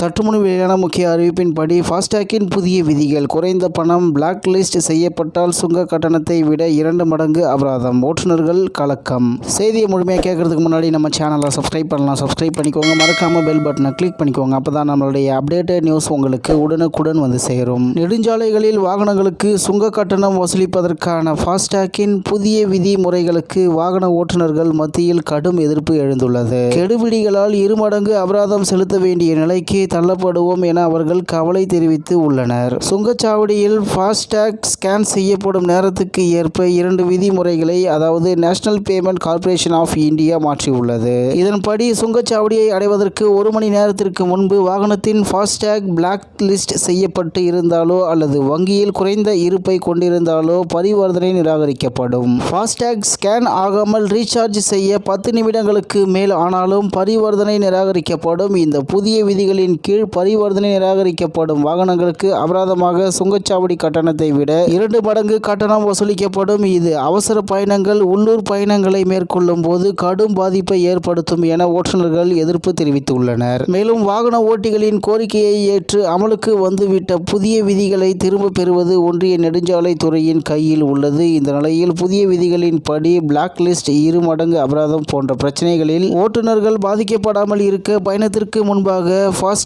சற்றுமுன் வெளியான முக்கிய அறிவிப்பின்படி ஃபாஸ்டேக்கின் புதிய விதிகள் குறைந்த பணம் பிளாக் லிஸ்ட் செய்யப்பட்டால் சுங்க கட்டணத்தை விட இரண்டு மடங்கு அபராதம் ஓட்டுநர்கள் கலக்கம். செய்தியை முழுமையாக கேட்கறதுக்கு முன்னாடி நம்ம சேனலை சப்ஸ்கிரைப் பண்ணலாம். சப்ஸ்கிரைப் பண்ணிக்கோங்க. மறக்காம பெல் பட்டனை கிளிக் பண்ணிக்கோங்க. அப்போ தான் நம்மளுடைய அப்டேட்டட் நியூஸ் உங்களுக்கு உடனுக்குடன் வந்து சேரும். நெடுஞ்சாலைகளில் வாகனங்களுக்கு சுங்க கட்டணம் வசூலிப்பதற்கான ஃபாஸ்டேக்கின் புதிய விதிமுறைகளுக்கு வாகன ஓட்டுநர்கள் மத்தியில் கடும் எதிர்ப்பு எழுந்துள்ளது. கெடுபிடிகளால் இருமடங்கு அபராதம் செலுத்த வேண்டிய நிலைக்கு தள்ளப்படுவோம் என அவர்கள் கவலை தெரிவித்து உள்ளனர். சுங்கச்சாவடியில் ஃபாஸ்டேக் ஸ்கேன் செய்யப்படும் நேரத்துக்கு ஏற்ப இரண்டு விதிமுறைகளை அதாவது National Payment Corporation of India மாற்றியுள்ளது. இதன்படி சுங்கச்சாவடியை அடைவதற்கு ஒரு மணி நேரத்திற்கு முன்பு வாகனத்தின் ஃபாஸ்டேக் பிளாக் லிஸ்ட் செய்யப்பட்டு இருந்தாலோ அல்லது வங்கியில் குறைந்த இருப்பை கொண்டிருந்தாலோ பரிவர்த்தனை நிராகரிக்கப்படும். ஃபாஸ்டேக் ஸ்கேன் ஆகாமல் ரீசார்ஜ் செய்ய பத்து நிமிடங்களுக்கு மேல் ஆனாலும் பரிவர்த்தனை நிராகரிக்கப்படும். இந்த புதிய விதிகளின் கீழ் பரிவர்த்தனை நிராகரிக்கப்படும். வாகனங்களுக்கு அபராதமாக சுங்கச்சாவடி கட்டணத்தை விட இரண்டு மடங்கு கட்டணம் வசூலிக்கப்படும். இது அவசர பயணங்கள் உள்ளூர் பயணங்களை மேற்கொள்ளும் போது கடும் பாதிப்பை ஏற்படுத்தும் என ஓட்டுநர்கள் எதிர்ப்பு தெரிவித்துள்ளனர். மேலும் வாகன ஓட்டிகளின் கோரிக்கையை ஏற்று அமலுக்கு வந்துவிட்ட புதிய விதிகளை திரும்ப பெறுவது ஒன்றிய நெடுஞ்சாலை துறையின் கையில் உள்ளது. இந்த நிலையில் புதிய விதிகளின் படி பிளாக் லிஸ்ட் இரு மடங்கு அபராதம் போன்ற பிரச்சனைகளில் ஓட்டுநர்கள் பாதிக்கப்படாமல் இருக்க பயணத்திற்கு முன்பாக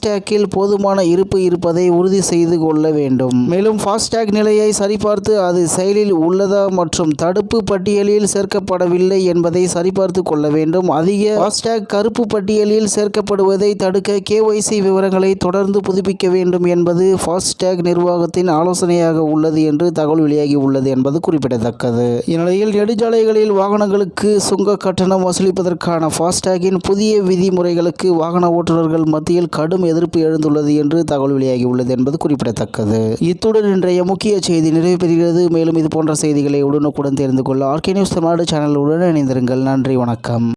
ஃபாஸ்டேக்கில் போதுமான இருப்பு இருப்பதை உறுதி செய்து கொள்ள வேண்டும். மேலும் ஃபாஸ்டேக் நிலையை சரிபார்த்து அது செயலில் உள்ளதா மற்றும் தடுப்பு பட்டியலில் சேர்க்கப்படவில்லை என்பதை சரிபார்த்து கொள்ள வேண்டும். அதிக ஃபாஸ்டேக் கருப்பு பட்டியலில் சேர்க்கப்படுவதை தடுக்க கேஒய்சி விவரங்களை தொடர்ந்து புதுப்பிக்க வேண்டும் என்பது ஃபாஸ்டேக் நிர்வாகத்தின் ஆலோசனையாக உள்ளது என்று தகவல் வெளியாகி உள்ளது என்பது குறிப்பிடத்தக்கது. இந்நிலையில் நெடுஞ்சாலைகளில் வாகனங்களுக்கு சுங்க கட்டணம் வசூலிப்பதற்கான ஃபாஸ்டேக்கின் புதிய விதிமுறைகளுக்கு வாகன ஓட்டுநர்கள் மத்தியில் கடும் எதிர்ப்பு எழுந்துள்ளது என்று தகவல் வெளியாகியுள்ளது என்பது குறிப்பிடத்தக்கது. இத்துடன் இன்றைய முக்கிய செய்தி நிறைவு பெறுகிறது. மேலும் இது போன்ற செய்திகளை உடனுக்குடன் தெரிந்து கொள்ள ஆர்கே நியூஸ் தமிழ்நாடு சேனலுடன் இணைந்திருங்கள். நன்றி வணக்கம்.